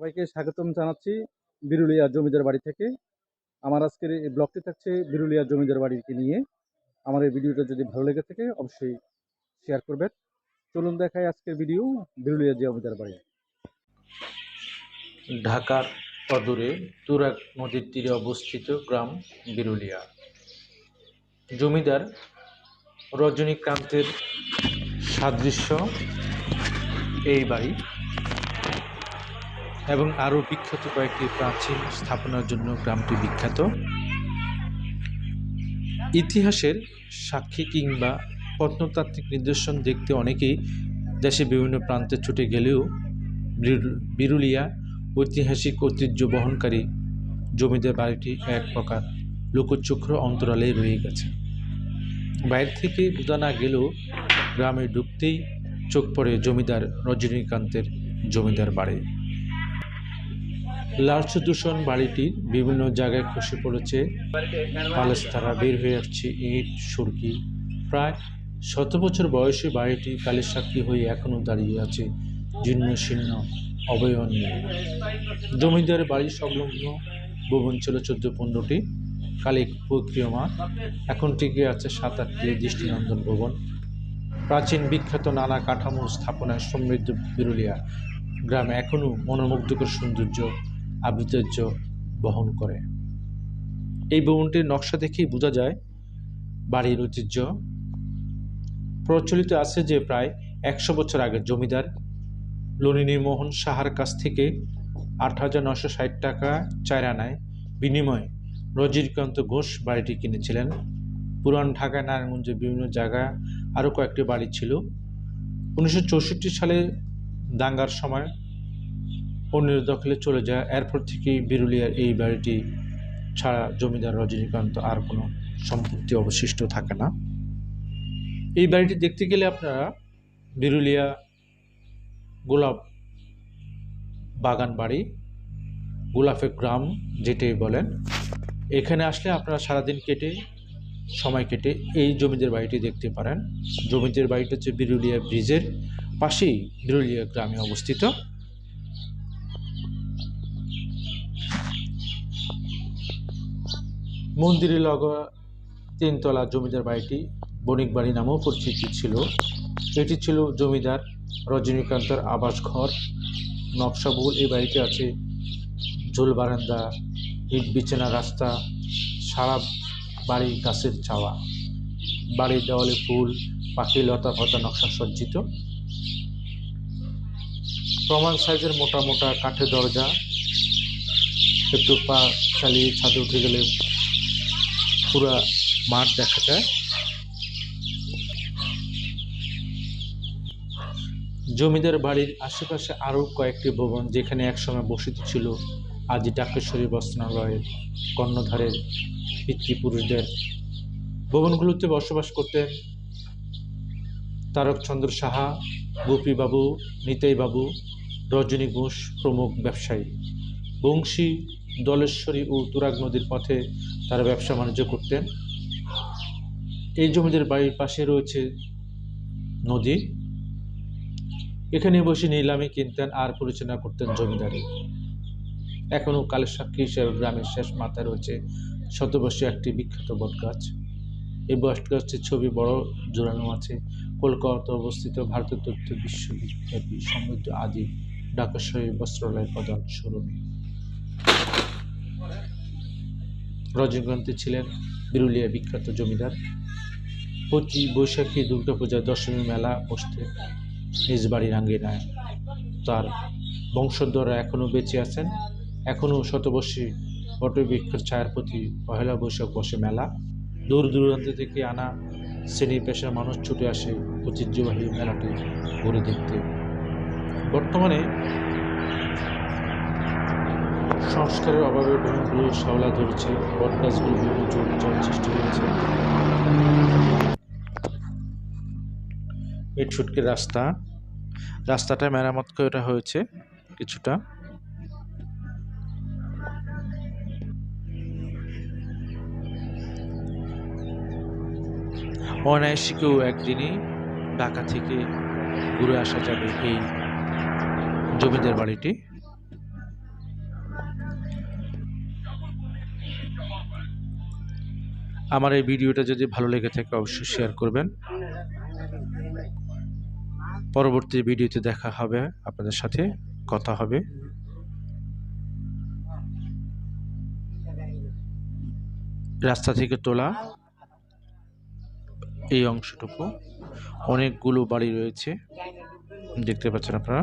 সবাইকে স্বাগতম জানাচ্ছি বিরুলিয়া জমিদার বাড়ি থেকে। আমার আজকের এই ব্লগটি থাকছে বিরুলিয়া জমিদার বাড়িকে নিয়ে। আমার এই ভিডিওটা যদি ভালো লেগে থাকে, অবশ্যই শেয়ার করবেন। চলুন দেখায় আজকের ভিডিও বিরুলিয়া জমিদার বাড়ি। ঢাকার অদূরে তুরাগ নদীর তীরে অবস্থিত গ্রাম বিরুলিয়া। জমিদার রজনীকান্তের সাদৃশ্য এই বাড়ি। এবং আরও বিখ্যাত কয়েকটি প্রাচীন স্থাপনার জন্য গ্রামটি বিখ্যাত। ইতিহাসের সাক্ষী কিংবা প্রত্নতাত্ত্বিক নিদর্শন দেখতে অনেকেই দেশে বিভিন্ন প্রান্তে ছুটে গেলেও বিরু- বিরুলিয়া ঐতিহাসিক ঐতিহ্য বহনকারী জমিদার বাড়িটি এক প্রকার লোকচক্র অন্তরালে রয়ে গেছে। বাইরে থেকে বোঝা না গেলেও গ্রামে ঢুকতেই চোখ পড়ে জমিদার রজনীকান্তের জমিদার বাড়ি। লার্চ দূষণ বাড়িটির বিভিন্ন জায়গায় খসে পড়েছে। পালেস্তারা বের হয়ে আসছে ইট, সুরকি। প্রায় শত বছর বয়সী বাড়িটি কালের সাক্ষী হয়ে এখনও দাঁড়িয়ে আছে। জীর্ণ শীর্ণ অবয়ন জমিদার বাড়ি সংলগ্ন ভবন ছিল চোদ্দ পনেরোটি কালে প্রক্রিয়মান এখন টিকে আছে সাত আটটি দৃষ্টিনন্দন ভবন। প্রাচীন বিখ্যাত নানা কাঠামো স্থাপনায় সমৃদ্ধ বিরুলিয়া গ্রাম এখনও মনোমুগ্ধকর সৌন্দর্য আবৃতর্য বহন করে। এই ভবনটির নকশা দেখেই বোঝা যায়, বাড়ির ঐতিহ্য। প্রচলিত আছে যে প্রায় একশো বছর আগে জমিদার ললিনী মোহন সাহার কাছ থেকে আট হাজার নশো ষাট টাকা চার আনায় বিনিময়ে রজনীকান্ত ঘোষ বাড়িটি কিনেছিলেন। পুরান ঢাকায় নারায়ণগঞ্জের বিভিন্ন জায়গায় আরও কয়েকটি বাড়ি ছিল। উনিশশো চৌষট্টি সালে দাঙ্গার সময় অন্যের দখলে চলে যায়। এরপর থেকে বিরুলিয়ার এই বাড়িটি ছাড়া জমিদার রজনীকান্ত আর কোনো সম্পত্তি অবশিষ্ট থাকে না। এই বাড়িটি দেখতে গেলে আপনারা বিরুলিয়া গোলাপ বাগান বাড়ি গোলাপের গ্রাম যেটাই বলেন, এখানে আসলে আপনারা সারাদিন কেটে, সময় কেটে এই জমিদের বাড়িটি দেখতে পারেন। জমিদের বাড়িটা হচ্ছে বিরুলিয়া ব্রিজের পাশেই বিরুলিয়া গ্রামে অবস্থিত। মন্দিরের লগা তিনতলা জমিদার বাড়িটি বণিক বাড়ি নামেও পরিচিত ছিল। এটি ছিল জমিদার রজনীকান্তর আবাস ঘর। নকশাবহুল এই বাড়িতে আছে। ঝোল বারান্দা, ইট বিছানা রাস্তা, সারা বাড়ি গাছের চাওয়া। বাড়ির দেওয়ালে ফুল পাখি লতা পাতা নকশা সজ্জিত। প্রমাণ সাইজের মোটা মোটা কাঠের দরজা। একটু পা চালিয়ে ছাদে উঠে গেলে পুরা মাঠ দেখা যায়। জমিদার বাড়ির আশেপাশে আরও কয়েকটি ভবন যেখানে একসময় বসিত ছিল আজি ডাকেশ্বরী বস্ত্রালয়ের কর্ণধারের পিতৃপুরুষদের। ভবনগুলোতে বসবাস করতেন তারকচন্দ্র সাহা, গোপীবাবু, নিতাইবাবু, রজনী ঘোষ প্রমুখ ব্যবসায়ী। বংশী দলেশ্বরী ও তুরাগ নদীর পথে তারা ব্যবসা বাণিজ্য করতেন। এই জমিদের বাড়ির পাশে রয়েছে নদী। এখানে বসে নিলামি কিনতেন আর পরিচালনা করতেন জমিদারি। এখনও কালের সাক্ষী হিসেবে গ্রামের শেষ মাথায় রয়েছে শতবর্ষী একটি বিখ্যাত বটগাছ। এই বটগাছটির ছবি বড় জোরানো আছে। কলকাতা অবস্থিত ভারতের তথ্য বিশ্ববিখ্যাত সমৃদ্ধ আদি ডাকেশ্বরী বস্ত্রালয় প্রধান শোরুমে। রজনীকান্তি ছিলেন বিরুলিয়া বিখ্যাত জমিদার। প্রতি বৈশাখী দুর্গাপূজা দশমী মেলা বসতে নিজ বাড়ির আঙ্গিনায় তার বংশধররা এখনও বেঁচে আছেন। এখনও শতবর্ষী বটবৃক্ষের ছায়ার প্রতি পহেলা বৈশাখ বসে মেলা। দূর দূরান্ত থেকে আনা শ্রেণির পেশার মানুষ ছুটে আসে ঐতিহ্যবাহী মেলাটি ঘুরে দেখতে। বর্তমানে সংস্কারের অভাবে ভবনগুলো শাওলা ধরেছে, বটগাছগুলো বিভিন্ন জল সৃষ্টি হয়েছে ইট ছুটকির রাস্তা রাস্তাটা মেরামত করা হয়েছে কিছুটা। অনায়াসিকেও একদিনই ঢাকা থেকে ঘুরে আসা যাবে এই জমিদার বাড়িটি। আমার এই ভিডিওটা যদি ভালো লেগে থাকে, অবশ্যই শেয়ার করবেন। পরবর্তী ভিডিওতে দেখা হবে, আপনাদের সাথে কথা হবে। রাস্তা থেকে তোলা এই অংশটুকু। অনেকগুলো বাড়ি রয়েছে, দেখতে পাচ্ছেন আপনারা।